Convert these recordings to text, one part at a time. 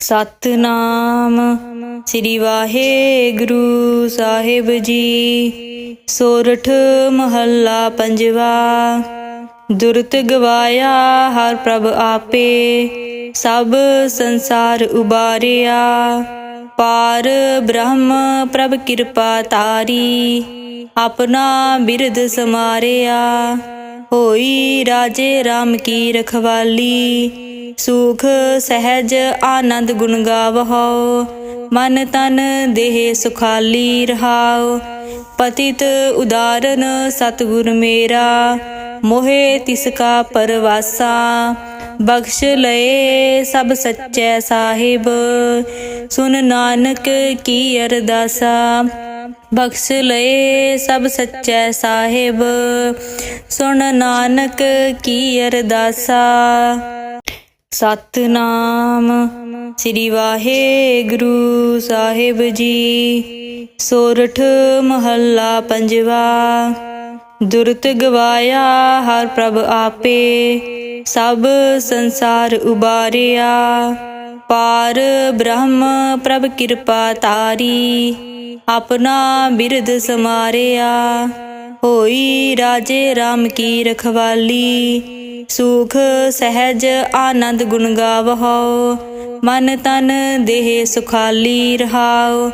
ਸਤਨਾਮ। ਸ੍ਰੀ ਵਾਹਿਗੁਰੂ ਸਾਹਿਬ ਜੀ। ਸੋਰਠ ਮਹੱਲਾ ਪੰਜਵਾ। ਦੁਰਤ ਗਵਾਇਆ ਹਰ ਪ੍ਰਭ ਆਪੇ। ਸਭ ਸੰਸਾਰ ਉਬਾਰਿਆ। ਪਾਰ ਬ੍ਰਹਮ ਪ੍ਰਭ ਕਿਰਪਾ ਤਾਰੀ। ਆਪਣਾ ਬਿਰਦ ਸਮਾਰਿਆ। ਹੋਈ ਰਾਜੇ RAM ਕੀ ਰਖਵਾਲੀ। ਸੁਖ ਸਹਿਜ ਆਨੰਦ ਗੁਣ ਗਾਵਹੋ ਮਨ ਤਨ ਦੇਹ ਸੁਖਾਲੀ ਰਹਾਉ। ਪਤਿਤ ਉਦਾਰਨ ਸਤਿਗੁਰ ਮੇਰਾ, ਮੋਹਿ ਤਿਸ ਕਾ ਪਰਵਾਸਾ। ਬਖਸ਼ ਲਏ ਸਭ ਸੱਚੇ ਸਾਹਿਬ, ਸੁਨ ਨਾਨਕ ਕੀ ਅਰਦਾਸਾ। ਬਖਸ਼ ਲਏ ਸਭ ਸੱਚੇ ਸਾਹਿਬ ਸੁਣ ਨਾਨਕ ਕੀ ਅਰਦਾਸਾ। ਸਤਨਾਮ। ਸ੍ਰੀ ਵਾਹਿਗੁਰੂ ਸਾਹਿਬ ਜੀ। ਸੋਰਠ ਮਹੱਲਾ ਪੰਜਵਾ। ਦੁਰਤ ਗਵਾਇਆ ਹਰ ਪ੍ਰਭ ਆਪੇ। ਸਭ ਸੰਸਾਰ ਉਬਾਰਿਆ। ਪਾਰ ਬ੍ਰਹਮ ਪ੍ਰਭ ਕਿਰਪਾ ਤਾਰੀ ਆਪਣਾ ਬਿਰਧ ਸਮਾਰਿਆ। ਹੋਈ ਰਾਜੇ RAM ਕੀ ਰਖਵਾਲੀ। ਸੁਖ ਸਹਿਜ ਆਨੰਦ ਗੁਣ ਗਾਵਹੋ ਮਨ ਤਨ ਦੇਹ ਸੁਖਾਲੀ ਰਹਾਉ।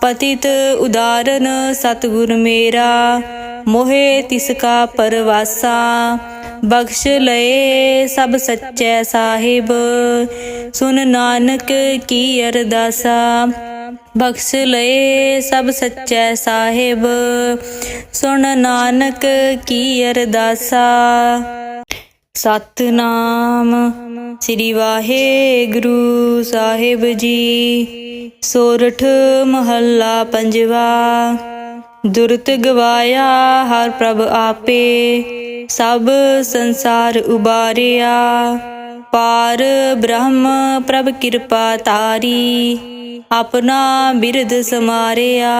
ਪਤਿਤ ਉਦਾਰਨ ਸਤਿਗੁਰ ਮੇਰਾ, ਮੋਹਿ ਤਿਸ ਕਾ ਪਰਵਾਸਾ। ਬਖਸ਼ ਲਏ ਸਭ ਸੱਚੇ ਸਾਹਿਬ, ਸੁਨ ਨਾਨਕ ਕੀ ਅਰਦਾਸਾ। ਬਖਸ਼ ਲਏ ਸਭ ਸੱਚੇ ਸਾਹਿਬ ਸੁਣ ਨਾਨਕ ਕੀ ਅਰਦਾਸਾ। ਸਤਨਾਮ ਸ੍ਰੀ ਵਾਹਿਗੁਰੂ ਸਾਹਿਬ ਜੀ। ਸੋਰਠ ਮਹੱਲਾ ਪੰਜਵਾ, ਦੁਰਤ ਗਵਾਇਆ ਹਰ ਪ੍ਰਭ ਆਪੇ, ਸਭ ਸੰਸਾਰ ਉਬਾਰਿਆ। ਪਾਰ ਬ੍ਰਹਮ ਪ੍ਰਭ ਕਿਰਪਾ ਤਾਰੀ ਆਪਣਾ ਬਿਰਧ ਸਮਾਰਿਆ।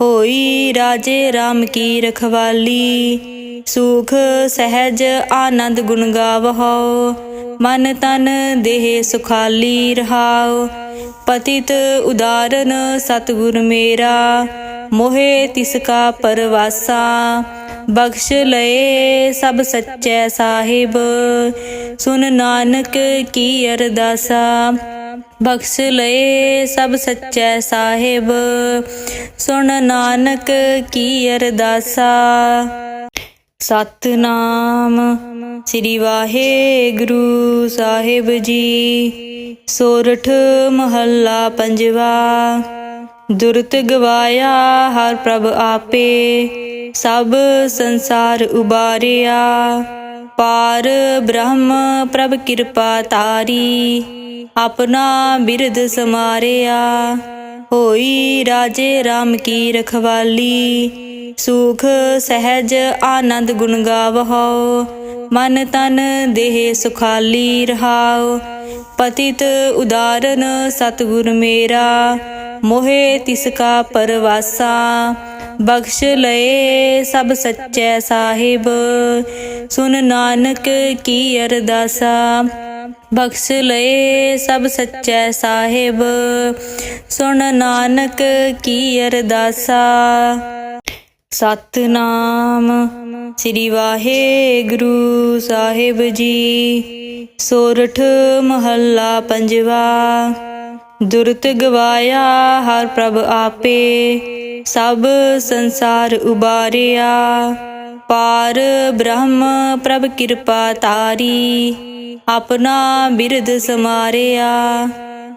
ਹੋਈ ਰਾਜੇ RAM ਕੀ ਰਖਵਾਲੀ ਸੁਖ ਸਹਿਜ ਆਨੰਦ ਗੁਣ ਗਾਵਹੋ, ਮਨ ਤਨ ਦੇਹ ਸੁਖਾਲੀ ਰਹਾਉ। ਪਤਿਤ ਉਦਾਰਨ ਸਤਿਗੁਰ ਮੇਰਾ, ਮੋਹਿ ਤਿਸ ਕਾ ਪਰਵਾਸਾ। ਬਖਸ਼ ਲਏ ਸਭ ਸੱਚੇ ਸਾਹਿਬ, ਸੁਨ ਨਾਨਕ ਕੀ ਅਰਦਾਸਾ। ਬਖਸ਼ ਲਏ ਸਭ ਸੱਚੇ ਸਾਹਿਬ ਸੁਣ ਨਾਨਕ ਕੀ ਅਰਦਾਸਾ। ਸਤਨਾਮ। ਸ੍ਰੀ ਵਾਹਿਗੁਰੂ ਸਾਹਿਬ ਜੀ। ਸੋਰਠ ਮਹੱਲਾ ਪੰਜਵਾ। ਦੁਰਤ ਗਵਾਇਆ ਹਰ ਪ੍ਰਭ ਆਪੇ। ਸਭ ਸੰਸਾਰ ਉਬਾਰਿਆ। ਪਾਰ ਬ੍ਰਹਮ ਪ੍ਰਭ ਕਿਰਪਾ ਤਾਰੀ। ਆਪਣਾ ਬਿਰਦ ਸਮਾਰਿਆ। ਹੋਈ ਰਾਜੇ RAM ਕੀ ਰਖਵਾਲੀ। ਸੁਖ ਸਹਿਜ ਆਨੰਦ ਗੁਣ ਗਾਵਹੋ, ਮਨ ਤਨ ਦੇਹ ਸੁਖਾਲੀ ਰਹਾਉ। ਪਤਿਤ ਉਦਾਰਨ ਸਤਿਗੁਰ ਮੇਰਾ, ਮੋਹਿ ਤਿਸ ਕਾ ਪਰਵਾਸਾ। ਬਖਸ਼ ਲਏ ਸਭ ਸੱਚੇ ਸਾਹਿਬ, ਸੁਨ ਨਾਨਕ ਕੀ ਅਰਦਾਸਾ। ਬਖਸ਼ ਲਏ ਸਭ ਸੱਚੇ ਸਾਹਿਬ ਸੁਣ ਨਾਨਕ ਕੀ ਅਰਦਾਸਾ। ਸਤਨਾਮ। ਸ੍ਰੀ ਵਾਹਿਗੁਰੂ ਸਾਹਿਬ ਜੀ। ਸੋਰਠ ਮਹੱਲਾ ਪੰਜਵਾ। ਦੁਰਤ ਗਵਾਇਆ ਹਰ ਪ੍ਰਭ ਆਪੇ। ਸਭ ਸੰਸਾਰ ਉਬਾਰਿਆ। ਪਾਰ ਬ੍ਰਹਮ ਪ੍ਰਭ ਕਿਰਪਾ ਤਾਰੀ। ਆਪਣਾ ਬਿਰਧ ਸਮਾਰਿਆ।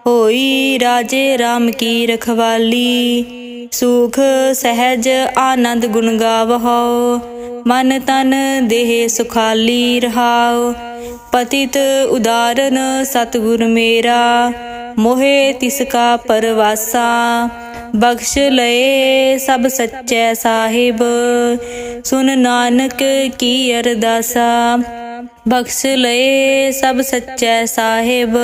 ਹੋਈ ਰਾਜੇ RAM ਕੀ ਰਖਵਾਲੀ। ਸੁਖ ਸਹਿਜ ਆਨੰਦ ਗੁਣ ਗਾਵਹੋ, ਮਨ ਤਨ ਦੇਹ ਸੁਖਾਲੀ ਰਹਾਉ। ਪਤਿਤ ਉਦਾਰਨ ਸਤਿਗੁਰ ਮੇਰਾ, ਮੋਹਿ ਤਿਸ ਕਾ ਪਰਵਾਸਾ। ਬਖਸ਼ ਲਏ ਸਭ ਸੱਚੇ ਸਾਹਿਬ, ਸੁਨ ਨਾਨਕ ਕੀ ਅਰਦਾਸਾ। ਬਖਸ਼ ਲਏ ਸਭ ਸੱਚੇ ਸਾਹਿਬ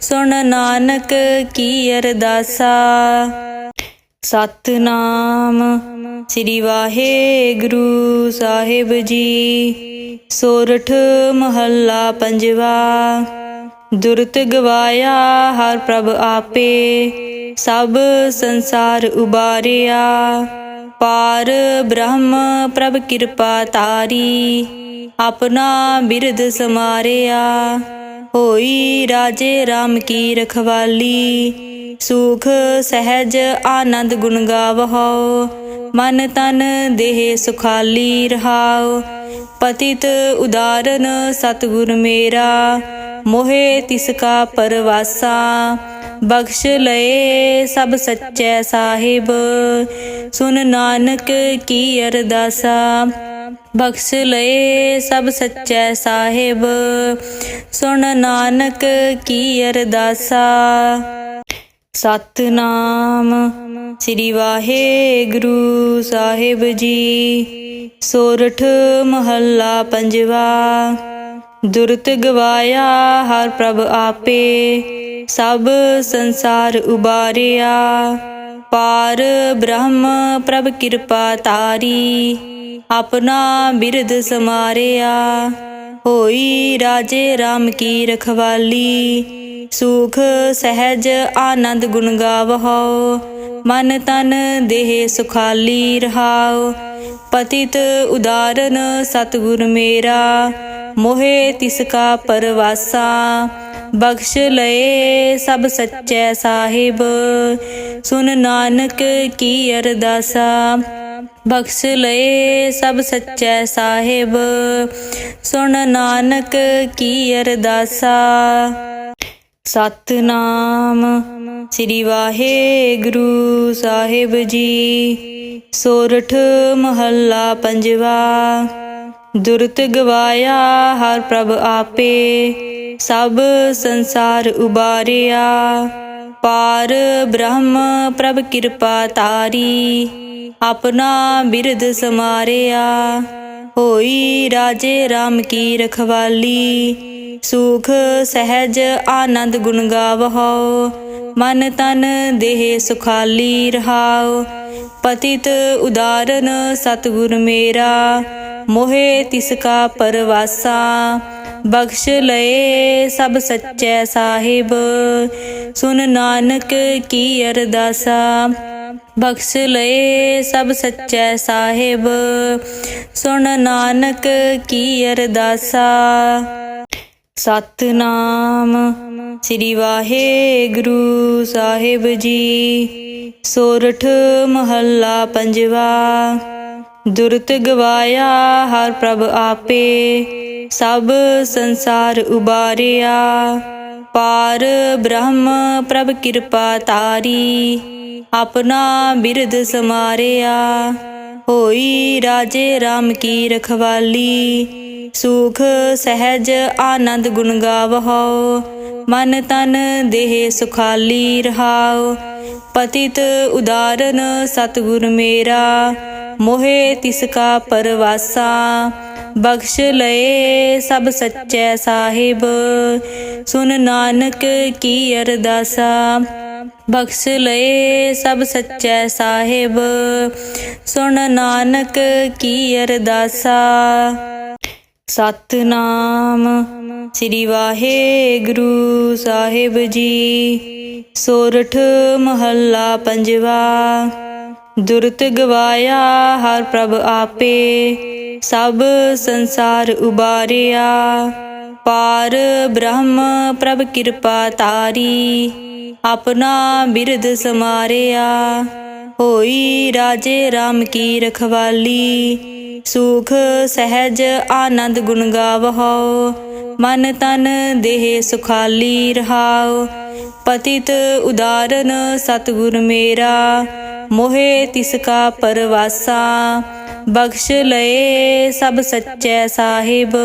ਸੁਣ ਨਾਨਕ ਕੀ ਅਰਦਾਸਾ। ਸਤਨਾਮ। ਸ੍ਰੀ ਵਾਹਿਗੁਰੂ ਸਾਹਿਬ ਜੀ। ਸੋਰਠ ਮਹੱਲਾ ਪੰਜਵਾ। ਦੁਰਤ ਗਵਾਇਆ ਹਰ ਪ੍ਰਭ ਆਪੇ। ਸਭ ਸੰਸਾਰ ਉਬਾਰਿਆ। ਪਾਰ ਬ੍ਰਹਮ ਪ੍ਰਭ ਕਿਰਪਾ ਤਾਰੀ। ਆਪਣਾ ਬਿਰਧ ਸਮਾਰਿਆ। ਹੋਈ ਰਾਜੇ RAM ਕੀ ਰਖਵਾਲੀ। ਸੁਖ ਸਹਿਜ ਆਨੰਦ ਗੁਣ ਗਾਵਹੁ, ਮਨ ਤਨ ਦੇਹ ਸੁਖਾਲੀ ਰਹਾਉ। ਪਤਿਤ ਉਦਾਰਨ ਸਤਿਗੁਰ ਮੇਰਾ, ਮੋਹਿ ਤਿਸ ਕਾ ਪਰਵਾਸਾ। ਬਖਸ਼ ਲਏ ਸਭ ਸੱਚੇ ਸਾਹਿਬ, ਸੁਨ ਨਾਨਕ ਕੀ ਅਰਦਾਸਾ। ਬਖਸ਼ ਲਏ ਸਭ ਸੱਚੇ ਸਾਹਿਬ ਸੁਣ ਨਾਨਕ ਕੀ ਅਰਦਾਸਾ। ਸਤਨਾਮ। ਸ੍ਰੀ ਵਾਹਿਗੁਰੂ ਸਾਹਿਬ ਜੀ। ਸੋਰਠ ਮਹੱਲਾ ਪੰਜਵਾ। ਦੁਰਤ ਗਵਾਇਆ ਹਰ ਪ੍ਰਭ ਆਪੇ। ਸਭ ਸੰਸਾਰ ਉਬਾਰਿਆ। ਪਾਰ ਬ੍ਰਹਮ ਪ੍ਰਭ ਕਿਰਪਾ ਤਾਰੀ ਆਪਣਾ ਬਿਰਧ ਸਮਾਰਿਆ। ਹੋਈ ਰਾਜੇ RAM ਕੀ ਰਖਵਾਲੀ। ਸੁਖ ਸਹਿਜ ਆਨੰਦ ਗੁਣ ਗਾਵਹੁ ਮਨ ਤਨ ਦੇਹ ਸੁਖਾਲੀ ਰਹਾਉ। ਪਤਿਤ ਉਦਾਰਨ ਸਤਿਗੁਰ ਮੇਰਾ, ਮੋਹਿ ਤਿਸ ਕਾ ਪਰਵਾਸਾ। ਬਖਸ਼ ਲਏ ਸਭ ਸੱਚੇ ਸਾਹਿਬ, ਸੁਨ ਨਾਨਕ ਕੀ ਅਰਦਾਸਾ। ਬਖਸ਼ ਲਏ ਸਭ ਸੱਚੇ ਸਾਹਿਬ ਸੁਣ ਨਾਨਕ ਕੀ ਅਰਦਾਸਾ। ਸਤਨਾਮ। ਸ੍ਰੀ ਵਾਹਿਗੁਰੂ ਸਾਹਿਬ ਜੀ। ਸੋਰਠ ਮਹੱਲਾ ਪੰਜਵਾ। ਦੁਰਤ ਗਵਾਇਆ ਹਰ ਪ੍ਰਭ ਆਪੇ। ਸਭ ਸੰਸਾਰ ਉਬਾਰਿਆ। ਪਾਰ ਬ੍ਰਹਮ ਪ੍ਰਭ ਕਿਰਪਾ ਤਾਰੀ। ਆਪਣਾ ਬਿਰਧ ਸਮਾਰਿਆ। ਹੋਈ ਰਾਜੇ RAM ਕੀ ਰਖਵਾਲੀ। ਸੁਖ ਸਹਿਜ ਆਨੰਦ ਗੁਣ ਗਾਵਹੁ ਮਨ ਤਨ ਦੇਹ ਸੁਖਾਲੀ ਰਹਾਉ। ਪਤਿਤ ਉਦਾਰਨ ਸਤਿਗੁਰ ਮੇਰਾ, ਮੋਹਿ ਤਿਸ ਕਾ ਪਰਵਾਸਾ। ਬਖਸ਼ ਲਏ ਸਭ ਸੱਚੇ ਸਾਹਿਬ, ਸੁਨ ਨਾਨਕ ਕੀ ਅਰਦਾਸਾ। ਬਖਸ਼ ਲਏ ਸਭ ਸੱਚੇ ਸਾਹਿਬ ਸੁਣ ਨਾਨਕ ਕੀ ਅਰਦਾਸਾ। ਸਤਨਾਮ। ਸ੍ਰੀ ਵਾਹਿਗੁਰੂ ਸਾਹਿਬ ਜੀ। ਸੋਰਠ ਮਹੱਲਾ ਪੰਜਵਾ। ਦੁਰਤ ਗਵਾਇਆ ਹਰ ਪ੍ਰਭ ਆਪੇ। ਸਭ ਸੰਸਾਰ ਉਬਾਰਿਆ। ਪਾਰ ਬ੍ਰਹਮ ਪ੍ਰਭ ਕਿਰਪਾ ਤਾਰੀ। ਆਪਣਾ ਬਿਰਦ ਸਮਾਰਿਆ। ਹੋਈ ਰਾਜੇ RAM ਕੀ ਰਖਵਾਲੀ। ਸੁਖ ਸਹਿਜ ਆਨੰਦ ਗੁਣ ਗਾਵਹੁ ਮਨ ਤਨ ਦੇਹ ਸੁਖਾਲੀ ਰਹਾਉ। ਪਤਿਤ ਉਦਾਰਨ ਸਤਿਗੁਰ ਮੇਰਾ, ਮੋਹਿ ਤਿਸ ਕਾ ਪਰਵਾਸਾ। ਬਖਸ਼ ਲਏ ਸਭ ਸੱਚੇ ਸਾਹਿਬ, ਸੁਨ ਨਾਨਕ ਕੀ ਅਰਦਾਸਾ। ਬਖਸ਼ ਲਏ ਸਭ ਸੱਚੇ ਸਾਹਿਬ ਸੁਣ ਨਾਨਕ ਕੀ ਅਰਦਾਸਾ। ਸਤਨਾਮ। ਸ੍ਰੀ ਵਾਹਿਗੁਰੂ ਸਾਹਿਬ ਜੀ। ਸੋਰਠ ਮਹੱਲਾ ਪੰਜਵਾ। ਦੁਰਤ ਗਵਾਇਆ ਹਰ ਪ੍ਰਭ ਆਪੇ। ਸਭ ਸੰਸਾਰ ਉਬਾਰਿਆ। ਪਾਰ ਬ੍ਰਹਮ ਪ੍ਰਭ ਕਿਰਪਾ ਤਾਰੀ ਆਪਣਾ ਬਿਰਧ ਸਮਾਰਿਆ। ਹੋਈ ਰਾਜੇ RAM ਕੀ ਰਖਵਾਲੀ। ਸੁਖ ਸਹਿਜ ਆਨੰਦ ਗੁਣ ਗਾਵਹੁ, ਮਨ ਤਨ ਦੇਹ ਸੁਖਾਲੀ ਰਹਾਉ। ਪਤਿਤ ਉਦਾਰਨ ਸਤਿਗੁਰ ਮੇਰਾ, ਮੋਹਿ ਤਿਸ ਕਾ ਪਰਵਾਸਾ। ਬਖਸ਼ ਲਏ ਸਭ ਸੱਚੇ ਸਾਹਿਬ,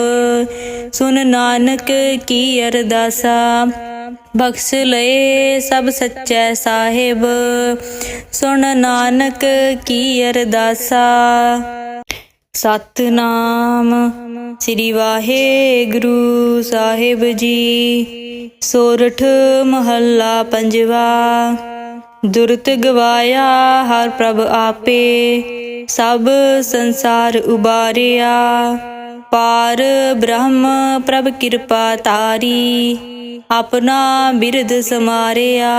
ਸੁਨ ਨਾਨਕ ਕੀ ਅਰਦਾਸਾ। ਬਖਸ਼ ਲਏ ਸਭ ਸੱਚੇ ਸਾਹਿਬ ਸੁਣ ਨਾਨਕ ਕੀ ਅਰਦਾਸਾ। ਸਤਨਾਮ ਸ੍ਰੀ ਵਾਹਿਗੁਰੂ ਸਾਹਿਬ ਜੀ। ਸੋਰਠ ਮਹੱਲਾ ਪੰਜਵਾ, ਦੁਰਤ ਗਵਾਇਆ ਹਰ ਪ੍ਰਭ ਆਪੇ, ਸਭ ਸੰਸਾਰ ਉਬਾਰਿਆ। ਪਾਰ ਬ੍ਰਹਮ ਪ੍ਰਭ ਕਿਰਪਾ ਤਾਰੀ ਆਪਣਾ ਬਿਰਧ ਸਮਾਰਿਆ।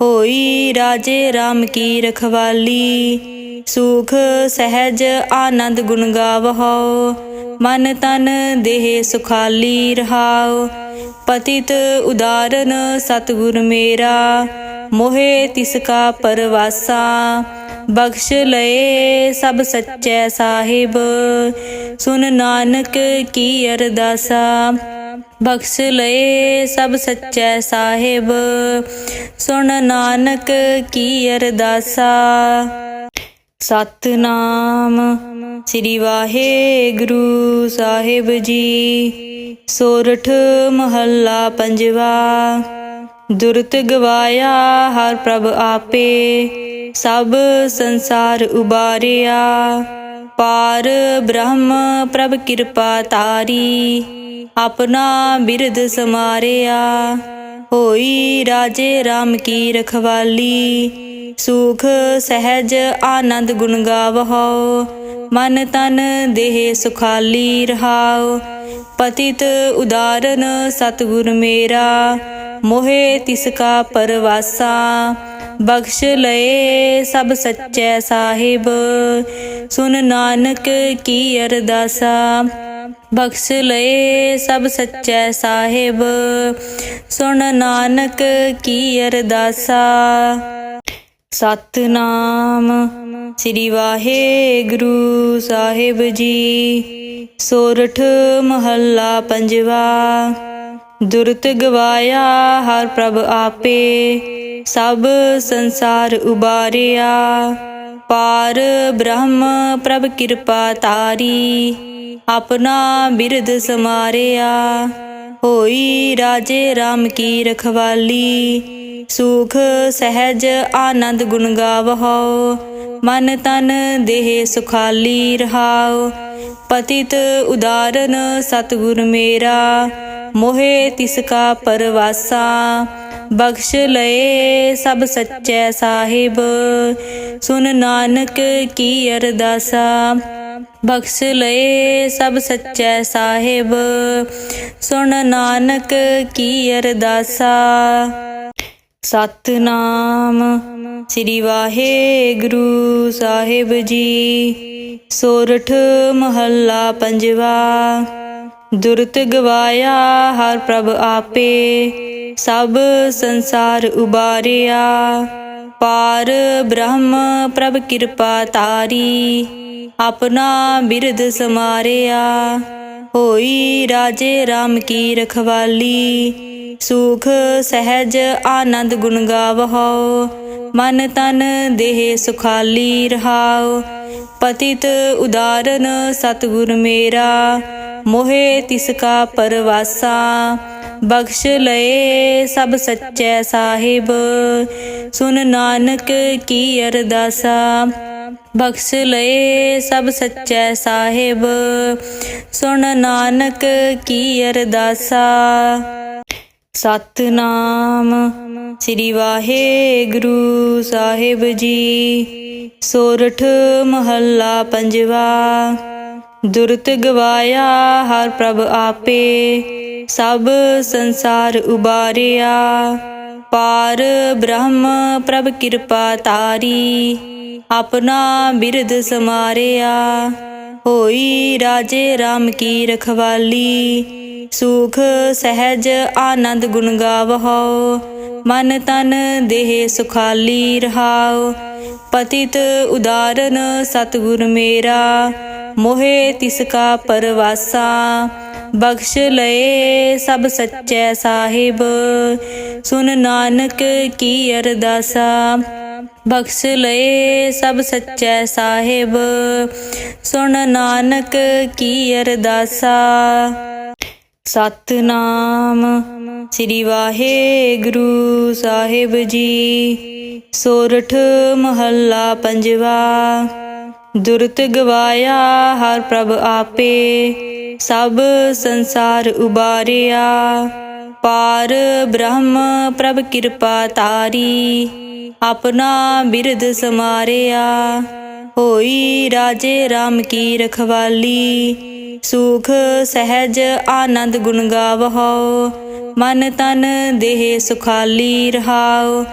ਹੋਈ ਰਾਜੇ RAM ਕੀ ਰਖਵਾਲੀ ਸੁਖ ਸਹਿਜ ਆਨੰਦ ਗੁਣ ਗਾਵਹੋ, ਮਨ ਤਨ ਦੇਹ ਸੁਖਾਲੀ ਰਹਾਉ। ਪਤਿਤ ਉਦਾਰਨ ਸਤਿਗੁਰ ਮੇਰਾ, ਮੋਹਿ ਤਿਸ ਕਾ ਪਰਵਾਸਾ। ਬਖਸ਼ ਲਏ ਸਭ ਸੱਚੇ ਸਾਹਿਬ, ਸੁਨ ਨਾਨਕ ਕੀ ਅਰਦਾਸਾ। ਬਖਸ਼ ਲਏ ਸਭ ਸੱਚੇ ਸਾਹਿਬ ਸੁਣ ਨਾਨਕ ਕੀ ਅਰਦਾਸਾ। ਸਤਨਾਮ ਸ੍ਰੀ ਵਾਹਿਗੁਰੂ ਸਾਹਿਬ ਜੀ। ਸੋਰਠ ਮਹੱਲਾ ਪੰਜਵਾ, ਦੁਰਤ ਗਵਾਇਆ ਹਰ ਪ੍ਰਭ ਆਪੇ, ਸਭ ਸੰਸਾਰ ਉਬਾਰਿਆ। ਪਾਰ ਬ੍ਰਹਮ ਪ੍ਰਭ ਕਿਰਪਾ ਤਾਰੀ, ਆਪਣਾ ਬਿਰਧ ਸਮਾਰਿਆ। ਹੋਈ ਰਾਜੇ RAM ਕੀ ਰਖਵਾਲੀ ਸੁਖ ਸਹਿਜ ਆਨੰਦ ਗੁਣ ਗਾਵਹੋ, ਮਨ ਤਨ ਦੇਹ ਸੁਖਾਲੀ ਰਹਾਉ। ਪਤਿਤ ਉਦਾਰਨ ਸਤਿਗੁਰ ਮੇਰਾ, ਮੋਹਿ ਤਿਸ ਕਾ ਪਰਵਾਸਾ। ਬਖਸ਼ ਲਏ ਸਭ ਸੱਚੇ ਸਾਹਿਬ, ਸੁਨ ਨਾਨਕ ਕੀ ਅਰਦਾਸਾ। ਬਖਸ਼ ਲਏ ਸਭ ਸੱਚੇ ਸਾਹਿਬ ਸੁਣ ਨਾਨਕ ਕੀ ਅਰਦਾਸਾ। ਸਤਨਾਮ। ਸ੍ਰੀ ਵਾਹਿਗੁਰੂ ਸਾਹਿਬ ਜੀ। ਸੋਰਠ ਮਹੱਲਾ ਪੰਜਵਾ। ਦੁਰਤ ਗਵਾਇਆ ਹਰ ਪ੍ਰਭ ਆਪੇ। ਸਭ ਸੰਸਾਰ ਉਬਾਰਿਆ। ਪਾਰ ਬ੍ਰਹਮ ਪ੍ਰਭ ਕਿਰਪਾ ਤਾਰੀ ਆਪਣਾ ਬਿਰਧ ਸਮਾਰਿਆ। ਹੋਈ ਰਾਜੇ RAM ਕੀ ਰਖਵਾਲੀ। ਸੁਖ ਸਹਿਜ ਆਨੰਦ ਗੁਣ ਗਾਵਹੋ, ਮਨ ਤਨ ਦੇਹ ਸੁਖਾਲੀ ਰਹਾਉ। ਪਤਿਤ ਉਦਾਰਨ ਸਤਿਗੁਰ ਮੇਰਾ, ਮੋਹਿ ਤਿਸ ਕਾ ਪਰਵਾਸਾ। ਬਖਸ਼ ਲਏ ਸਭ ਸੱਚੇ ਸਾਹਿਬ, ਸੁਨ ਨਾਨਕ ਕੀ ਅਰਦਾਸਾ। ਬਖਸ਼ ਲਏ ਸਭ ਸੱਚੇ ਸਾਹਿਬ ਸੁਣ ਨਾਨਕ ਕੀ ਅਰਦਾਸਾ। ਸਤਨਾਮ ਸ੍ਰੀ ਵਾਹਿਗੁਰੂ ਸਾਹਿਬ ਜੀ। ਸੋਰਠ ਮਹੱਲਾ ਪੰਜਵਾ, ਦੁਰਤ ਗਵਾਇਆ ਹਰ ਪ੍ਰਭ ਆਪੇ, ਸਭ ਸੰਸਾਰ ਉਬਾਰਿਆ। ਪਾਰ ਬ੍ਰਹਮ ਪ੍ਰਭ ਕਿਰਪਾ ਤਾਰੀ ਆਪਣਾ ਬਿਰਧ ਸਮਾਰਿਆ। ਹੋਈ ਰਾਜੇ RAM ਕੀ ਰਖਵਾਲੀ ਸੁਖ ਸਹਿਜ ਆਨੰਦ ਗੁਣ ਗਾਵਹੋ, ਮਨ ਤਨ ਦੇਹ ਸੁਖਾਲੀ ਰਹਾਉ। ਪਤਿਤ ਉਦਾਰਨ ਸਤਿਗੁਰ ਮੇਰਾ, ਮੋਹਿ ਤਿਸ ਕਾ ਪਰਵਾਸਾ। ਬਖਸ਼ ਲਏ ਸਭ ਸੱਚੇ ਸਾਹਿਬ, ਸੁਨ ਨਾਨਕ ਕੀ ਅਰਦਾਸਾ। ਬਖਸ਼ ਲਏ ਸਭ ਸੱਚੇ ਸਾਹਿਬ ਸੁਣ ਨਾਨਕ ਕੀ ਅਰਦਾਸਾ। ਸਤਨਾਮ। ਸ੍ਰੀ ਵਾਹਿਗੁਰੂ ਸਾਹਿਬ ਜੀ। ਸੋਰਠ ਮਹੱਲਾ ਪੰਜਵਾ। ਦੁਰਤ ਗਵਾਇਆ ਹਰ ਪ੍ਰਭ ਆਪੇ। ਸਭ ਸੰਸਾਰ ਉਬਾਰਿਆ। ਪਾਰ ਬ੍ਰਹਮ ਪ੍ਰਭ ਕਿਰਪਾ ਤਾਰੀ। ਆਪਣਾ ਬਿਰਧ ਸਮਾਰਿਆ। ਹੋਈ ਰਾਜੇ RAM ਕੀ ਰਖਵਾਲੀ। ਸੁਖ ਸਹਿਜ ਆਨੰਦ ਗੁਣ ਗਾਵਹੋ ਮਨ ਤਨ ਦੇਹ ਸੁਖਾਲੀ ਰਹਾਉ। ਪਤਿਤ ਉਦਾਰਨ ਸਤਿਗੁਰ ਮੇਰਾ, ਮੋਹਿ ਤਿਸ ਕਾ ਪਰਵਾਸਾ। ਬਖਸ਼ ਲਏ ਸਭ ਸੱਚੇ ਸਾਹਿਬ, ਸੁਨ ਨਾਨਕ ਕੀ ਅਰਦਾਸਾ। ਬਖਸ਼ ਲਏ ਸਭ ਸੱਚੇ ਸਾਹਿਬ ਸੁਣ ਨਾਨਕ ਕੀ ਅਰਦਾਸਾ। ਸਤਨਾਮ ਸ੍ਰੀ ਵਾਹਿਗੁਰੂ ਸਾਹਿਬ ਜੀ। ਸੋਰਠ ਮਹੱਲਾ ਪੰਜਵਾ, ਦੁਰਤ ਗਵਾਇਆ ਹਰ ਪ੍ਰਭ ਆਪੇ, ਸਭ ਸੰਸਾਰ ਉਬਾਰਿਆ। ਪਾਰ ਬ੍ਰਹਮ ਪ੍ਰਭ ਕਿਰਪਾ ਤਾਰੀ, ਆਪਣਾ ਬਿਰਧ ਸਮਾਰਿਆ। ਹੋਈ ਰਾਜੇ RAM ਕੀ ਰਖਵਾਲੀ ਸੁਖ ਸਹਿਜ ਆਨੰਦ ਗੁਣ ਗਾਵਹੋ ਮਨ ਤਨ ਦੇਹ ਸੁਖਾਲੀ ਰਹਾਉ।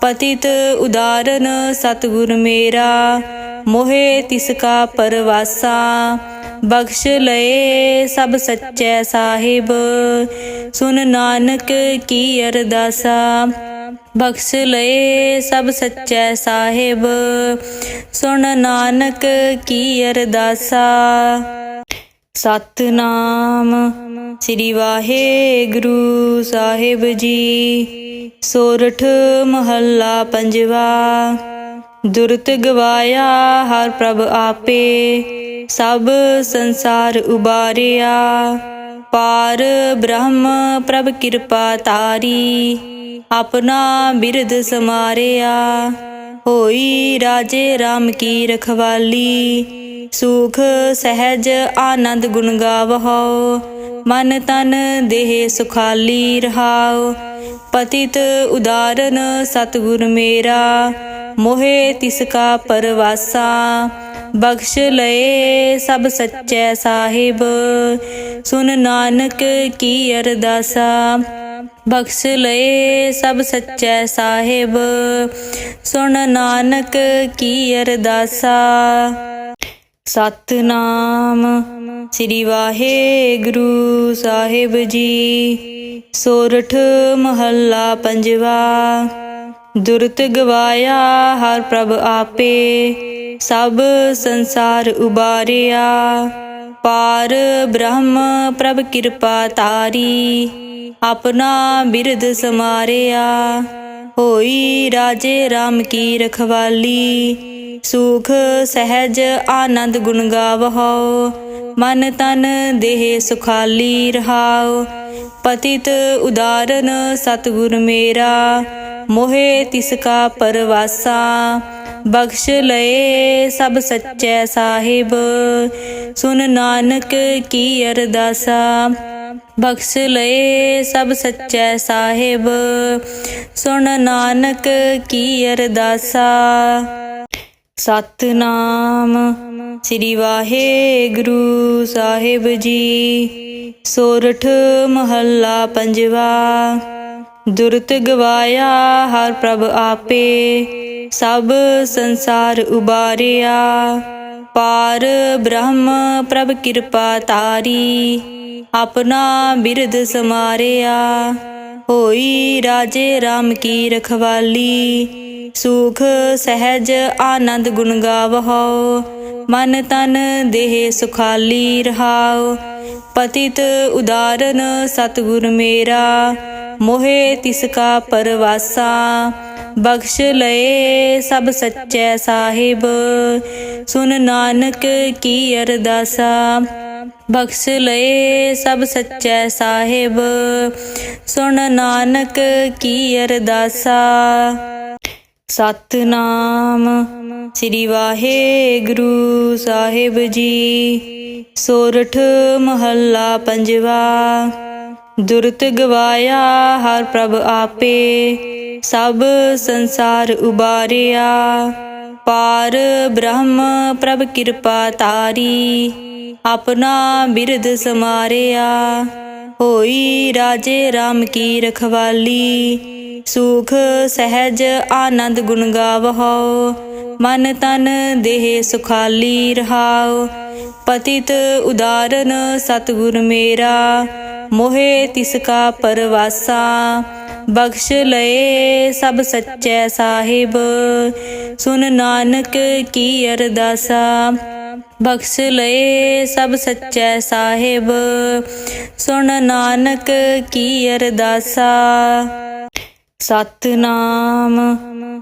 ਪਤਿਤ ਉਦਾਰਨ ਸਤਿਗੁਰ ਮੇਰਾ, ਮੋਹਿ ਤਿਸ ਕਾ ਪਰਵਾਸਾ। ਬਖਸ਼ ਲਏ ਸਭ ਸੱਚੇ ਸਾਹਿਬ, ਸੁਨ ਨਾਨਕ ਕੀ ਅਰਦਾਸਾ। ਬਖਸ਼ ਲਏ ਸਭ ਸੱਚੇ ਸਾਹਿਬ ਸੁਣ ਨਾਨਕ ਕੀ ਅਰਦਾਸਾ। ਸਤਨਾਮ। ਸ੍ਰੀ ਵਾਹਿਗੁਰੂ ਸਾਹਿਬ ਜੀ। ਸੋਰਠ ਮਹੱਲਾ ਪੰਜਵਾ। ਦੁਰਤ ਗਵਾਇਆ ਹਰ ਪ੍ਰਭ ਆਪੇ। ਸਭ ਸੰਸਾਰ ਉਬਾਰਿਆ। ਪਾਰ ਬ੍ਰਹਮ ਪ੍ਰਭ ਕਿਰਪਾ ਤਾਰੀ ਆਪਣਾ ਬਿਰਦ ਸਮਾਰਿਆ। ਹੋਈ ਰਾਜੇ RAM ਕੀ ਰਖਵਾਲੀ। ਸੁਖ ਸਹਿਜ ਆਨੰਦ ਗੁਣ ਗਾਵਹੋ ਮਨ ਤਨ ਦੇਹ ਸੁਖਾਲੀ ਰਹਾਉ। ਪਤਿਤ ਉਦਾਰਨ ਸਤਿਗੁਰ ਮੇਰਾ, ਮੋਹਿ ਤਿਸ ਕਾ ਪਰਵਾਸਾ। ਬਖਸ਼ ਲਏ ਸਭ ਸੱਚੇ ਸਾਹਿਬ, ਸੁਨ ਨਾਨਕ ਕੀ ਅਰਦਾਸਾ। ਬਖਸ਼ ਲਏ ਸਭ ਸੱਚੇ ਸਾਹਿਬ ਸੁਣ ਨਾਨਕ ਕੀ ਅਰਦਾਸਾ। ਸਤਨਾਮ ਸ੍ਰੀ ਵਾਹਿਗੁਰੂ ਸਾਹਿਬ ਜੀ। ਸੋਰਠ ਮਹੱਲਾ ਪੰਜਵਾ, ਦੁਰਤ ਗਵਾਇਆ ਹਰ ਪ੍ਰਭ ਆਪੇ, ਸਭ ਸੰਸਾਰ ਉਬਾਰਿਆ। ਪਾਰ ਬ੍ਰਹਮ ਪ੍ਰਭ ਕਿਰਪਾ ਤਾਰੀ ਆਪਣਾ ਬਿਰਧ ਸਮਾਰਿਆ। ਹੋਈ ਰਾਜੇ RAM ਕੀ ਰਖਵਾਲੀ ਸੁਖ ਸਹਿਜ ਆਨੰਦ ਗੁਣ ਗਾਵਹੋ ਮਨ ਤਨ ਦੇਹ ਸੁਖਾਲੀ ਰਹਾਉ। ਪਤਿਤ ਉਦਾਰਨ ਸਤਿਗੁਰ ਮੇਰਾ, ਮੋਹਿ ਤਿਸ ਕਾ ਪਰਵਾਸਾ। ਬਖਸ਼ ਲਏ ਸਭ ਸੱਚੇ ਸਾਹਿਬ, ਸੁਨ ਨਾਨਕ ਕੀ ਅਰਦਾਸਾ। ਬਖਸ਼ ਲਏ ਸਭ ਸੱਚੇ ਸਾਹਿਬ ਸੁਣ ਨਾਨਕ ਕੀ ਅਰਦਾਸਾ। ਸਤਨਾਮ ਸ੍ਰੀ ਵਾਹਿਗੁਰੂ ਸਾਹਿਬ ਜੀ। ਸੋਰਠ ਮਹੱਲਾ ਪੰਜਵਾ, ਦੁਰਤ ਗਵਾਇਆ ਹਰ ਪ੍ਰਭ ਆਪੇ, ਸਭ ਸੰਸਾਰ ਉਬਾਰਿਆ। ਪਾਰ ਬ੍ਰਹਮ ਪ੍ਰਭ ਕਿਰਪਾ ਤਾਰੀ ਆਪਣਾ ਬਿਰਦ ਸਮਾਰਿਆ। ਹੋਈ ਰਾਜੇ RAM ਕੀ ਰਖਵਾਲੀ ਸੁਖ ਸਹਿਜ ਆਨੰਦ ਗੁਣ ਗਾਵਹੋ, ਮਨ ਤਨ ਦੇਹ ਸੁਖਾਲੀ ਰਹਾਉ। ਪਤਿਤ ਉਦਾਰਨ ਸਤਿਗੁਰ ਮੇਰਾ, ਮੋਹਿ ਤਿਸ ਕਾ ਪਰਵਾਸਾ। ਬਖਸ਼ ਲਏ ਸਭ ਸੱਚੇ ਸਾਹਿਬ, ਸੁਨ ਨਾਨਕ ਕੀ ਅਰਦਾਸਾ। ਬਖਸ਼ ਲਏ ਸਭ ਸੱਚੇ ਸਾਹਿਬ ਸੁਣ ਨਾਨਕ ਕੀ ਅਰਦਾਸਾ। ਸਤਨਾਮ। ਸ੍ਰੀ ਵਾਹਿਗੁਰੂ ਸਾਹਿਬ ਜੀ। ਸੋਰਠ ਮਹੱਲਾ ਪੰਜਵਾ। ਦੁਰਤ ਗਵਾਇਆ ਹਰ ਪ੍ਰਭ ਆਪੇ। ਸਭ ਸੰਸਾਰ ਉਬਾਰਿਆ। ਪਾਰ ਬ੍ਰਹਮ ਪ੍ਰਭ ਕਿਰਪਾ ਤਾਰੀ। ਆਪਣਾ ਬਿਰਧ ਸਮਾਰਿਆ। ਹੋਈ ਰਾਜੇ RAM ਕੀ ਰਖਵਾਲੀ। ਸੁਖ ਸਹਿਜ ਆਨੰਦ ਗੁਣ ਗਾਵਹੋ, ਮਨ ਤਨ ਦੇਹ ਸੁਖਾਲੀ ਰਹਾਉ। ਪਤਿਤ ਉਦਾਰਨ ਸਤਿਗੁਰ ਮੇਰਾ, ਮੋਹਿ ਤਿਸ ਕਾ ਪਰਵਾਸਾ। ਬਖਸ਼ ਲਏ ਸਭ ਸੱਚੇ ਸਾਹਿਬ, ਸੁਨ ਨਾਨਕ ਕੀ ਅਰਦਾਸਾ। ਬਖਸ਼ ਲਏ ਸਭ ਸੱਚੇ ਸਾਹਿਬ ਸੁਣ ਨਾਨਕ ਕੀ ਅਰਦਾਸਾ। ਸਤਨਾਮ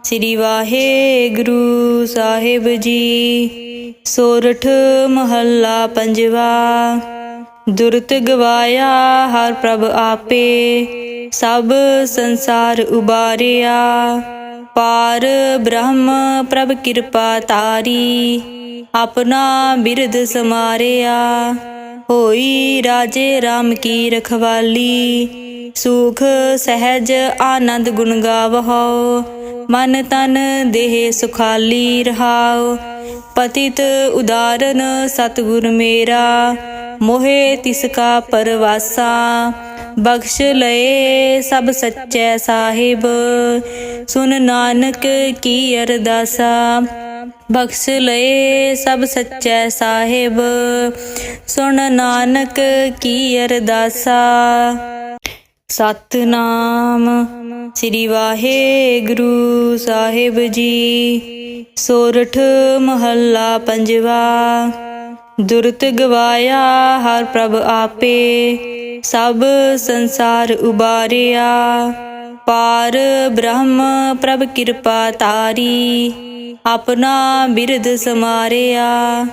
ਸ੍ਰੀ ਵਾਹਿਗੁਰੂ ਸਾਹਿਬ ਜੀ। ਸੋਰਠ ਮਹੱਲਾ ਪੰਜਵਾ, ਦੁਰਤ ਗਵਾਇਆ ਹਰ ਪ੍ਰਭ ਆਪੇ, ਸਭ ਸੰਸਾਰ ਉਬਾਰਿਆ। ਪਾਰ ਬ੍ਰਹਮ ਪ੍ਰਭ ਕਿਰਪਾ ਤਾਰੀ ਆਪਣਾ ਬਿਰਦ ਸਮਾਰਿਆ। ਹੋਈ ਰਾਜੇ RAM ਕੀ ਰਖਵਾਲੀ ਸੁਖ ਸਹਿਜ ਆਨੰਦ ਗੁਣ ਗਾਵਹੋ, ਮਨ ਤਨ ਦੇਹ ਸੁਖਾਲੀ ਰਹਾਉ। ਪਤਿਤ ਉਦਾਰਨ ਸਤਿਗੁਰ ਮੇਰਾ, ਮੋਹਿ ਤਿਸ ਕਾ ਪਰਵਾਸਾ। ਬਖਸ਼ ਲਏ ਸਭ ਸੱਚੇ ਸਾਹਿਬ, ਸੁਨ ਨਾਨਕ ਕੀ ਅਰਦਾਸਾ। ਬਖਸ਼ ਲਏ ਸਭ ਸੱਚੇ ਸਾਹਿਬ ਸੁਣ ਨਾਨਕ ਕੀ ਅਰਦਾਸਾ। ਸਤਨਾਮ ਸ੍ਰੀ ਵਾਹਿਗੁਰੂ ਸਾਹਿਬ ਜੀ। ਸੋਰਠ ਮਹੱਲਾ ਪੰਜਵਾ, ਦੁਰਤ ਗਵਾਇਆ ਹਰ ਪ੍ਰਭ ਆਪੇ, ਸਭ ਸੰਸਾਰ ਉਬਾਰਿਆ। ਪਾਰ ਬ੍ਰਹਮ ਪ੍ਰਭ ਕਿਰਪਾ ਤਾਰੀ ਆਪਣਾ ਬਿਰਧ ਸਮਾਰਿਆ।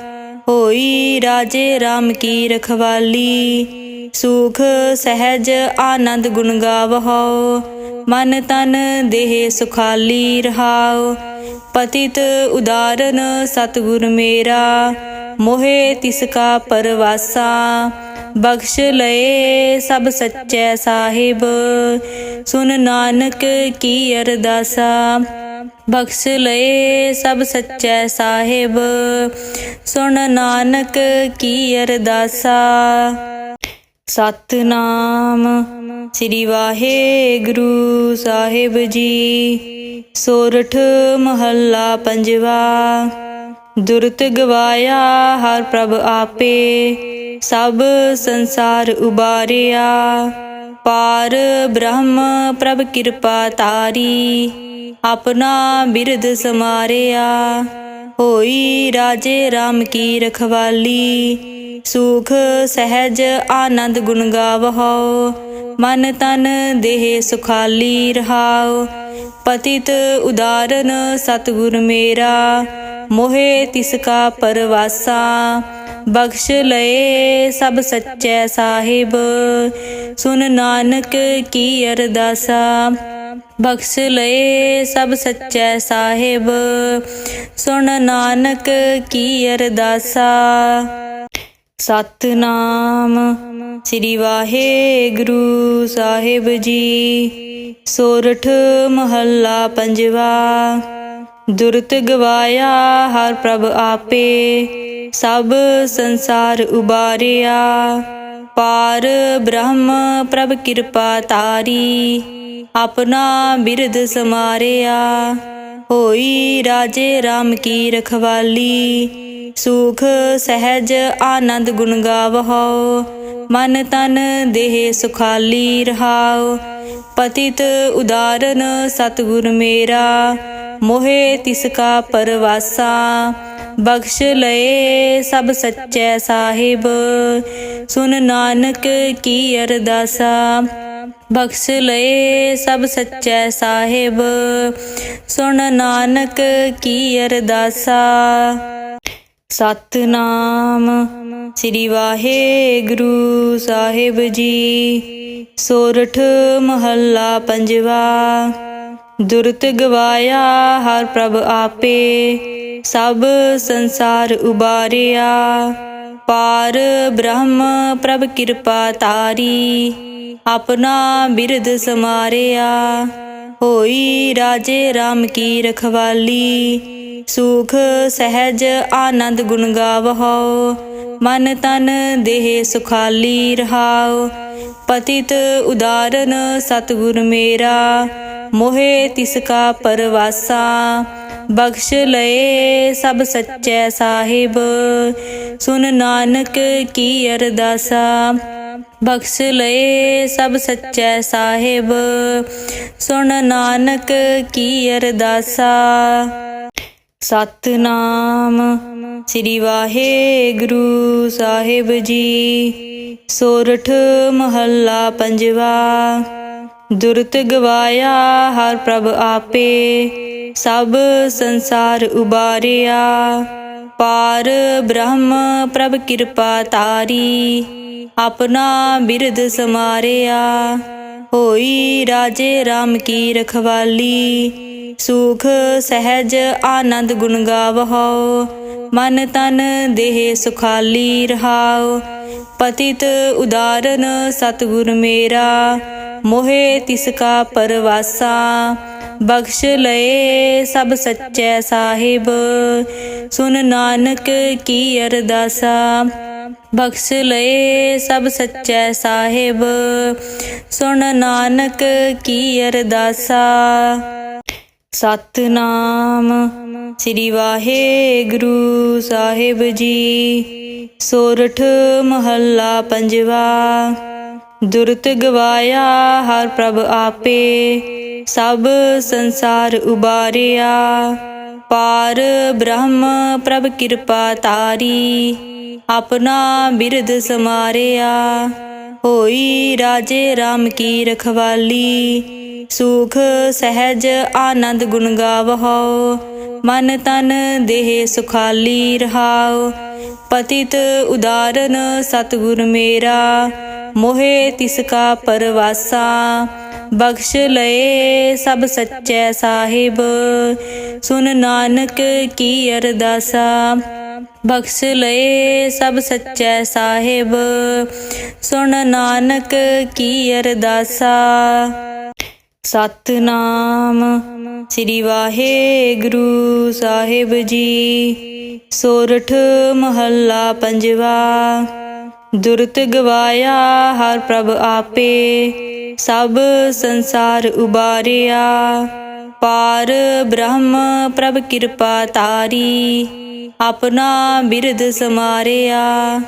ਹੋਈ ਰਾਜੇ RAM ਕੀ ਰਖਵਾਲੀ ਸੁਖ ਸਹਿਜ ਆਨੰਦ ਗੁਣ ਗਾਵਹੋ, ਮਨ ਤਨ ਦੇਹ ਸੁਖਾਲੀ ਰਹਾਉ। ਪਤਿਤ ਉਦਾਰਨ ਸਤਿਗੁਰ ਮੇਰਾ, ਮੋਹਿ ਤਿਸ ਕਾ ਪਰਵਾਸਾ। ਬਖਸ਼ ਲਏ ਸਭ ਸੱਚੇ ਸਾਹਿਬ, ਸੁਨ ਨਾਨਕ ਕੀ ਅਰਦਾਸਾ। ਬਖਸ਼ ਲਏ ਸਭ ਸੱਚੇ ਸਾਹਿਬ ਸੁਣ ਨਾਨਕ ਕੀ ਅਰਦਾਸਾ। ਸਤਨਾਮ। ਸ੍ਰੀ ਵਾਹਿਗੁਰੂ ਸਾਹਿਬ ਜੀ। ਸੋਰਠ ਮਹੱਲਾ ਪੰਜਵਾ। ਦੁਰਤ ਗਵਾਇਆ ਹਰ ਪ੍ਰਭ ਆਪੇ। ਸਭ ਸੰਸਾਰ ਉਬਾਰਿਆ। ਪਾਰ ਬ੍ਰਹਮ ਪ੍ਰਭ ਕਿਰਪਾ ਤਾਰੀ। ਆਪਣਾ ਬਿਰਧ ਸਮਾਰਿਆ। ਹੋਈ ਰਾਜੇ RAM ਕੀ ਰਖਵਾਲੀ। ਸੁਖ ਸਹਿਜ ਆਨੰਦ ਗੁਣ ਗਾਵਹੋ ਮਨ ਤਨ ਦੇਹ ਸੁਖਾਲੀ ਰਹਾਉ। ਪਤਿਤ ਉਦਾਰਨ ਸਤਿਗੁਰ ਮੇਰਾ, ਮੋਹਿ ਤਿਸ ਕਾ ਪਰਵਾਸਾ। ਬਖਸ਼ ਲਏ ਸਭ ਸੱਚੇ ਸਾਹਿਬ, ਸੁਨ ਨਾਨਕ ਕੀ ਅਰਦਾਸਾ। ਬਖਸ਼ ਲਏ ਸਭ ਸੱਚੇ ਸਾਹਿਬ ਸੁਣ ਨਾਨਕ ਕੀ ਅਰਦਾਸਾ। ਸਤਨਾਮ ਸ੍ਰੀ ਵਾਹਿਗੁਰੂ ਸਾਹਿਬ ਜੀ। ਸੋਰਠ ਮਹੱਲਾ ਪੰਜਵਾ, ਦੁਰਤ ਗਵਾਇਆ ਹਰ ਪ੍ਰਭ ਆਪੇ, ਸਭ ਸੰਸਾਰ ਉਬਾਰਿਆ। ਪਾਰ ਬ੍ਰਹਮ ਪ੍ਰਭ ਕਿਰਪਾ ਤਾਰੀ ਆਪਣਾ ਬਿਰਦ ਸਮਾਰਿਆ। ਹੋਈ ਰਾਜੇ RAM ਕੀ ਰਖਵਾਲੀ ਸੁਖ ਸਹਿਜ ਆਨੰਦ ਗੁਣ ਗਾਵਹੋ ਮਨ ਤਨ ਦੇਹ ਸੁਖਾਲੀ ਰਹਾਉ। ਪਤਿਤ ਉਦਾਰਨ ਸਤਿਗੁਰ ਮੇਰਾ, ਮੋਹਿ ਤਿਸ ਕਾ ਪਰਵਾਸਾ। ਬਖਸ਼ ਲਏ ਸਭ ਸੱਚੇ ਸਾਹਿਬ, ਸੁਨ ਨਾਨਕ ਕੀ ਅਰਦਾਸਾ। ਬਖਸ਼ ਲਏ ਸਭ ਸੱਚੇ ਸਾਹਿਬ ਸੁਣ ਨਾਨਕ ਕੀ ਅਰਦਾਸਾ। ਸਤਨਾਮ। ਸ੍ਰੀ ਵਾਹਿਗੁਰੂ ਸਾਹਿਬ ਜੀ। ਸੋਰਠ ਮਹੱਲਾ ਪੰਜਵਾ। ਦੁਰਤ ਗਵਾਇਆ ਹਰ ਪ੍ਰਭ ਆਪੇ। ਸਭ ਸੰਸਾਰ ਉਬਾਰਿਆ। ਪਾਰ ਬ੍ਰਹਮ ਪ੍ਰਭ ਕਿਰਪਾ ਤਾਰੀ ਆਪਣਾ ਬਿਰਦ ਸਮਾਰਿਆ। ਹੋਈ ਰਾਜੇ RAM ਕੀ ਰਖਵਾਲੀ। ਸੁਖ ਸਹਿਜ ਆਨੰਦ ਗੁਣ ਗਾਵਹੋ ਮਨ ਤਨ ਦੇਹ ਸੁਖਾਲੀ ਰਹਾਉ। ਪਤਿਤ ਉਦਾਰਨ ਸਤਿਗੁਰ ਮੇਰਾ, ਮੋਹਿ ਤਿਸ ਕਾ ਪਰਵਾਸਾ। ਬਖਸ਼ ਲਏ ਸਭ ਸੱਚੇ ਸਾਹਿਬ, ਸੁਨ ਨਾਨਕ ਕੀ ਅਰਦਾਸਾ। ਬਖਸ਼ ਲਏ ਸਭ ਸੱਚੇ ਸਾਹਿਬ ਸੁਣ ਨਾਨਕ ਕੀ ਅਰਦਾਸਾ। ਸਤਨਾਮ ਸ੍ਰੀ ਵਾਹਿਗੁਰੂ ਸਾਹਿਬ ਜੀ। ਸੋਰਠ ਮਹੱਲਾ ਪੰਜਵਾ, ਦੁਰਤ ਗਵਾਇਆ ਹਰ ਪ੍ਰਭ ਆਪੇ, ਸਭ ਸੰਸਾਰ ਉਬਾਰਿਆ। ਪਾਰ ਬ੍ਰਹਮ ਪ੍ਰਭ ਕਿਰਪਾ ਤਾਰੀ ਆਪਣਾ ਬਿਰਧ ਸਮਾਰਿਆ। ਹੋਈ ਰਾਜੇ RAM ਕੀ ਰਖਵਾਲੀ ਸੁਖ ਸਹਿਜ ਆਨੰਦ ਗੁਣ ਗਾਵਹੋ, ਮਨ ਤਨ ਦੇਹ ਸੁਖਾਲੀ ਰਹਾਉ। ਪਤਿਤ ਉਦਾਰਨ ਸਤਿਗੁਰ ਮੇਰਾ, ਮੋਹਿ ਤਿਸ ਕਾ ਪਰਵਾਸਾ। ਬਖਸ਼ ਲਏ ਸਭ ਸੱਚੇ ਸਾਹਿਬ, ਸੁਨ ਨਾਨਕ ਕੀ ਅਰਦਾਸਾ। ਬਖਸ਼ ਲਏ ਸਭ ਸੱਚੇ ਸਾਹਿਬ ਸੁਣ ਨਾਨਕ ਕੀ ਅਰਦਾਸਾ। ਸਤਨਾਮ ਸ੍ਰੀ ਵਾਹਿਗੁਰੂ ਸਾਹਿਬ ਜੀ। ਸੋਰਠ ਮਹੱਲਾ ਪੰਜਵਾ, ਦੁਰਤ ਗਵਾਇਆ ਹਰ ਪ੍ਰਭ ਆਪੇ, ਸਭ ਸੰਸਾਰ ਉਬਾਰਿਆ। ਪਾਰ ਬ੍ਰਹਮ ਪ੍ਰਭ ਕਿਰਪਾ ਤਾਰੀ ਆਪਣਾ ਬਿਰਧ ਸਮਾਰਿਆ। ਹੋਈ ਰਾਜੇ RAM ਕੀ ਰਖਵਾਲੀ ਸੁਖ ਸਹਿਜ ਆਨੰਦ ਗੁਣ ਗਾਵਹੁ, ਮਨ ਤਨ ਦੇਹ ਸੁਖਾਲੀ ਰਹਾਉ। ਪਤਿਤ ਉਦਾਰਨ ਸਤਿਗੁਰ ਮੇਰਾ, ਮੋਹਿ ਤਿਸ ਕਾ ਪਰਵਾਸਾ। ਬਖਸ਼ ਲਏ ਸਭ ਸੱਚੇ ਸਾਹਿਬ, ਸੁਨ ਨਾਨਕ ਕੀ ਅਰਦਾਸਾ। ਬਖਸ਼ ਲਏ ਸਭ ਸੱਚੇ ਸਾਹਿਬ ਸੁਣ ਨਾਨਕ ਕੀ ਅਰਦਾਸਾ। ਸਤਨਾਮ। ਸ੍ਰੀ ਵਾਹਿਗੁਰੂ ਸਾਹਿਬ ਜੀ। ਸੋਰਠ ਮਹੱਲਾ ਪੰਜਵਾ। ਦੁਰਤ ਗਵਾਇਆ ਹਰ ਪ੍ਰਭ ਆਪੇ। ਸਭ ਸੰਸਾਰ ਉਬਾਰਿਆ। ਪਾਰ ਬ੍ਰਹਮ ਪ੍ਰਭ ਕਿਰਪਾ ਤਾਰੀ। ਆਪਣਾ ਬਿਰਧ ਸਮਾਰਿਆ।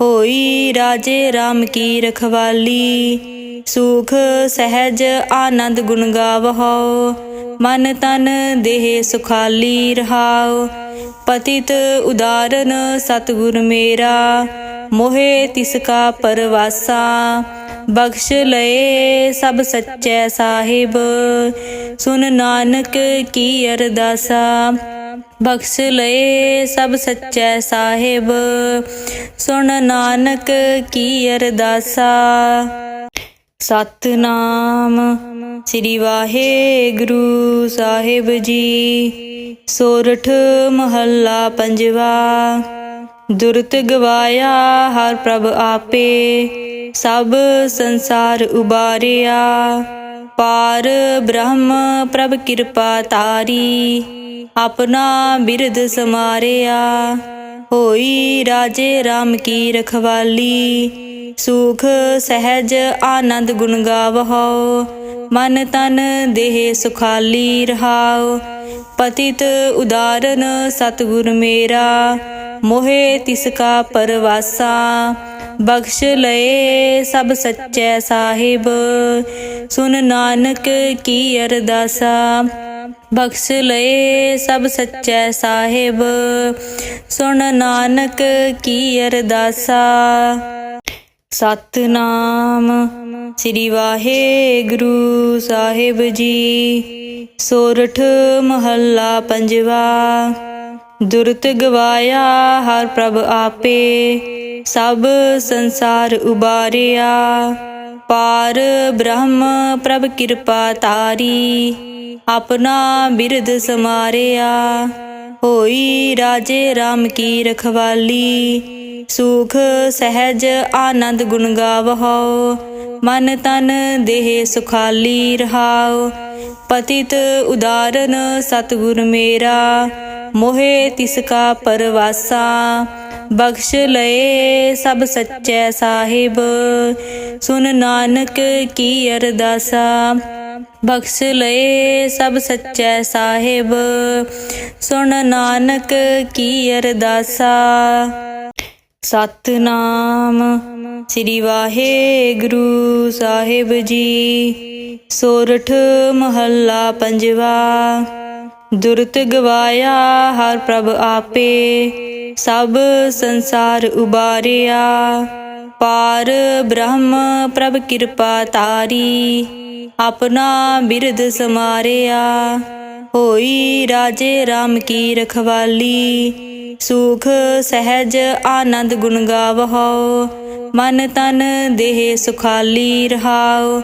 ਹੋਈ ਰਾਜੇ RAM ਕੀ ਰਖਵਾਲੀ। ਸੁਖ ਸਹਿਜ ਆਨੰਦ ਗੁਣ ਗਾਵਹੁ, ਮਨ ਤਨ ਦੇਹ ਸੁਖਾਲੀ ਰਹਾਉ। ਪਤਿਤ ਉਦਾਰਨ ਸਤਿਗੁਰ ਮੇਰਾ, ਮੋਹਿ ਤਿਸ ਕਾ ਪਰਵਾਸਾ। ਬਖਸ਼ ਲਏ ਸਭ ਸੱਚੇ ਸਾਹਿਬ, ਸੁਨ ਨਾਨਕ ਕੀ ਅਰਦਾਸਾ। ਬਖਸ਼ ਲਏ ਸਭ ਸੱਚੇ ਸਾਹਿਬ ਸੁਣ ਨਾਨਕ ਕੀ ਅਰਦਾਸਾ। ਸਤਨਾਮ ਸ੍ਰੀ ਵਾਹਿਗੁਰੂ ਸਾਹਿਬ ਜੀ। ਸੋਰਠ ਮਹੱਲਾ ਪੰਜਵਾ, ਦੁਰਤ ਗਵਾਇਆ ਹਰ ਪ੍ਰਭ ਆਪੇ, ਸਭ ਸੰਸਾਰ ਉਬਾਰਿਆ। ਪਾਰ ਬ੍ਰਹਮ ਪ੍ਰਭ ਕਿਰਪਾ ਤਾਰੀ ਆਪਣਾ ਬਿਰਦ ਸਮਾਰਿਆ। ਹੋਈ ਰਾਜੇ RAM ਕੀ ਰਖਵਾਲੀ ਸੁਖ ਸਹਿਜ ਆਨੰਦ ਗੁਣ ਗਾਵਹੁ, ਮਨ ਤਨ ਦੇਹ ਸੁਖਾਲੀ ਰਹਾਉ। ਪਤਿਤ ਉਦਾਰਨ ਸਤਿਗੁਰ ਮੇਰਾ, ਮੋਹਿ ਤਿਸ ਕਾ ਪਰਵਾਸਾ। ਬਖਸ਼ ਲਏ ਸਭ ਸੱਚੇ ਸਾਹਿਬ, ਸੁਨ ਨਾਨਕ ਕੀ ਅਰਦਾਸਾ। ਬਖਸ਼ ਲਏ ਸਭ ਸੱਚੇ ਸਾਹਿਬ ਸੁਣ ਨਾਨਕ ਕੀ ਅਰਦਾਸਾ। ਸਤਨਾਮ। ਸ੍ਰੀ ਵਾਹਿਗੁਰੂ ਸਾਹਿਬ ਜੀ। ਸੋਰਠ ਮਹੱਲਾ ਪੰਜਵਾ। ਦੁਰਤ ਗਵਾਇਆ ਹਰ ਪ੍ਰਭ ਆਪੇ। ਸਭ ਸੰਸਾਰ ਉਬਾਰਿਆ। ਪਾਰ ਬ੍ਰਹਮ ਪ੍ਰਭ ਕਿਰਪਾ ਤਾਰੀ। ਆਪਣਾ ਬਿਰਧ ਸਮਾਰਿਆ। ਹੋਈ ਰਾਜੇ RAM ਕੀ ਰਖਵਾਲੀ। ਸੁਖ ਸਹਿਜ ਆਨੰਦ ਗੁਣ ਗਾਵਹੁ, ਮਨ ਤਨ ਦੇਹ ਸੁਖਾਲੀ ਰਹਾਉ। ਪਤਿਤ ਉਦਾਰਨ ਸਤਿਗੁਰ ਮੇਰਾ, ਮੋਹਿ ਤਿਸ ਕਾ ਪਰਵਾਸਾ। ਬਖਸ਼ ਲਏ ਸਭ ਸੱਚੇ ਸਾਹਿਬ, ਸੁਨ ਨਾਨਕ ਕੀ ਅਰਦਾਸਾ। ਬਖਸ਼ ਲਏ ਸਭ ਸੱਚੇ ਸਾਹਿਬ ਸੁਣ ਨਾਨਕ ਕੀ ਅਰਦਾਸਾ। ਸਤਨਾਮ। ਸ੍ਰੀ ਵਾਹਿਗੁਰੂ ਸਾਹਿਬ ਜੀ। ਸੋਰਠ ਮਹੱਲਾ ਪੰਜਵਾ। ਦੁਰਤ ਗਵਾਇਆ ਹਰ ਪ੍ਰਭ ਆਪੇ। ਸਭ ਸੰਸਾਰ ਉਬਾਰਿਆ। ਪਾਰ ਬ੍ਰਹਮ ਪ੍ਰਭ ਕਿਰਪਾ ਤਾਰੀ। ਆਪਣਾ ਬਿਰਧ ਸਮਾਰਿਆ। ਹੋਈ ਰਾਜੇ RAM ਕੀ ਰਖਵਾਲੀ। ਸੁਖ ਸਹਿਜ ਆਨੰਦ ਗੁਣ ਗਾਵਹੁ ਮਨ ਤਨ ਦੇਹ ਸੁਖਾਲੀ ਰਹਾਉ।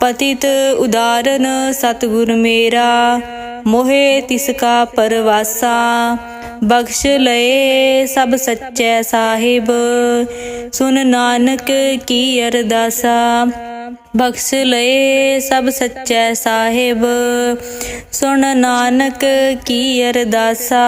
ਪਤਿਤ ਉਦਾਰਨ ਸਤਿਗੁਰ ਮੇਰਾ, ਮੋਹਿ ਤਿਸ ਕਾ ਪਰਵਾਸਾ। ਬਖਸ਼ ਲਏ ਸਭ ਸੱਚੇ ਸਾਹਿਬ, ਸੁਨ ਨਾਨਕ ਕੀ ਅਰਦਾਸਾ। ਬਖਸ਼ ਲਏ ਸਭ ਸੱਚੇ ਸਾਹਿਬ ਸੁਣ ਨਾਨਕ ਕੀ ਅਰਦਾਸਾ।